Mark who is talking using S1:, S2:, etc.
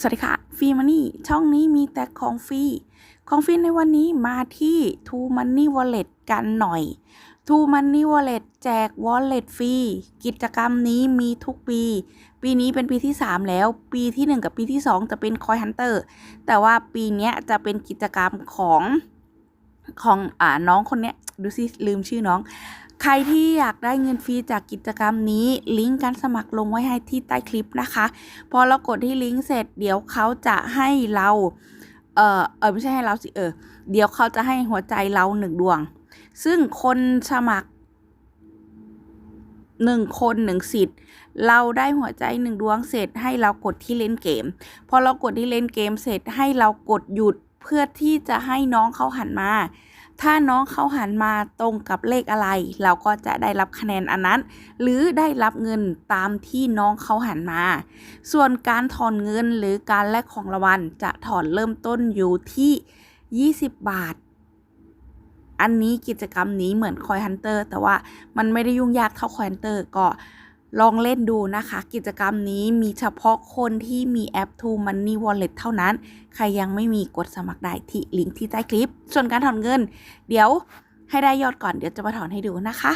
S1: สวัสดีค่ะฟรีมันนี่ช่องนี้มีแต่ของฟรีของฟรีในวันนี้มาที่ True Money Wallet กันหน่อย True Money Wallet แจก Wallet ฟรีกิจกรรมนี้มีทุกปี ปีนี้เป็นปีที่ 3 แล้ว ปีที่ 1 กับปีที่ 2 จะเป็น Coin Hunter แต่ว่าปีนี้จะเป็นกิจกรรมของของอ่าน้องคนเนี้ยดูสิลืมชื่อน้อง ใครที่อยากได้เงินฟรีจากกิจกรรมนี้ ลิงก์การสมัครลงไว้ให้ที่ใต้คลิปนะคะ พอเรากดที่ลิงก์เสร็จ เดี๋ยวเขาจะให้เรา เออเออไม่ใช่ให้เราสิเออ เดี๋ยวเขาจะให้หัวใจเราหนึ่งดวง ซึ่งคนสมัครหนึ่งคนหนึ่งสิทธิ์ เราได้หัวใจหนึ่งดวงเสร็จให้เรากดที่เล่นเกม พอเรากดที่เล่นเกมเสร็จให้เรากดหยุดเพื่อที่จะให้น้องเขาหันมา ถ้าน้องเขาหันมาตรงกับเลขอะไร เราก็จะได้รับคะแนนอันนั้น หรือได้รับเงินตามที่น้องเขาหันมา ส่วนการถอนเงินหรือการแลกของรางวัลจะถอนเริ่มต้นอยู่ที่ 20 บาท อันนี้กิจกรรมนี้เหมือนคอยฮันเตอร์แต่ว่ามันไม่ได้ยุ่งยากเท่าคอยฮันเตอร์ก็ ลองเล่นดูนะคะ กิจกรรมนี้มีเฉพาะคนที่มีแอป True Money Wallet เท่านั้น ใครยังไม่มีกดสมัครได้ที่ลิงก์ที่ใต้คลิป ส่วนการถอนเงิน เดี๋ยวให้ได้ยอดก่อนเดี๋ยวจะมาถอนให้ดูนะคะ